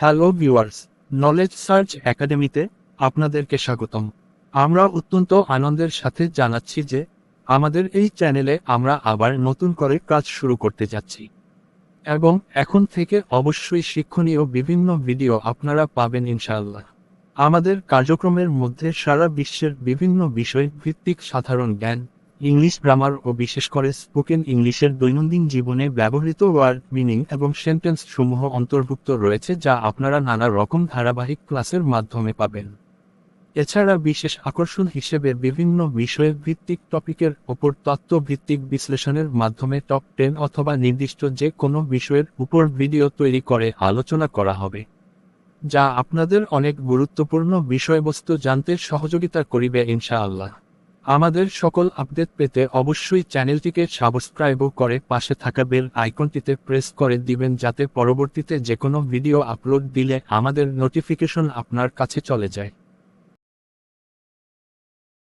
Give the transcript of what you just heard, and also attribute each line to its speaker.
Speaker 1: Hello viewers knowledge search একাডেমিতে আপনাদেরকে স্বাগতম। আমরা অত্যন্ত আনন্দের সাথে জানাচ্ছি যে, আমাদের এই চ্যানেলে আমরা আবার নতুন করে কাজ শুরু করতে যাচ্ছি। এবং এখন থেকে অবশ্যই শিক্ষণীয় বিভিন্ন ভিডিও আপনারা পাবেন ইনশাআল্লাহ। আমাদের কার্যক্রমের মধ্যে সারা বিশ্বের বিভিন্ন বিষয় ভিত্তিক সাধারণ জ্ঞান ইংলিশ গ্রামার ও বিশেষ করে স্পোকেন ইংলিশের দৈনন্দিন জীবনে ব্যবহৃত ওয়ার্ড, মিনিং এবং সেন্টেন্স সমূহ অন্তর্ভুক্ত রয়েছে যা আপনারা নানা রকম ধারাবাহিক ক্লাসের মাধ্যমে পাবেন। এছাড়া বিশেষ আকর্ষণ হিসেবে বিভিন্ন বিষয় ভিত্তিক টপিকের ওপর তত্ত্ব ভিত্তিক বিশ্লেষণের মাধ্যমে টপ টেন অথবা নির্দিষ্ট যে কোনো বিষয়ের উপর ভিডিও তৈরি করে আলোচনা করা হবে, যা আপনাদের অনেক গুরুত্বপূর্ণ বিষয়বস্তু জানতে সহযোগিতা করিবে ইনশাআল্লাহ। আমাদের সকল আপডেট পেতে অবশ্যই চ্যানেলটিকে সাবস্ক্রাইবও করে পাশে থাকা বেল আইকনটিতে প্রেস করে দিবেন যাতে পরবর্তীতে যে কোনো ভিডিও আপলোড দিলে আমাদের নোটিফিকেশন আপনার কাছে চলে যায়।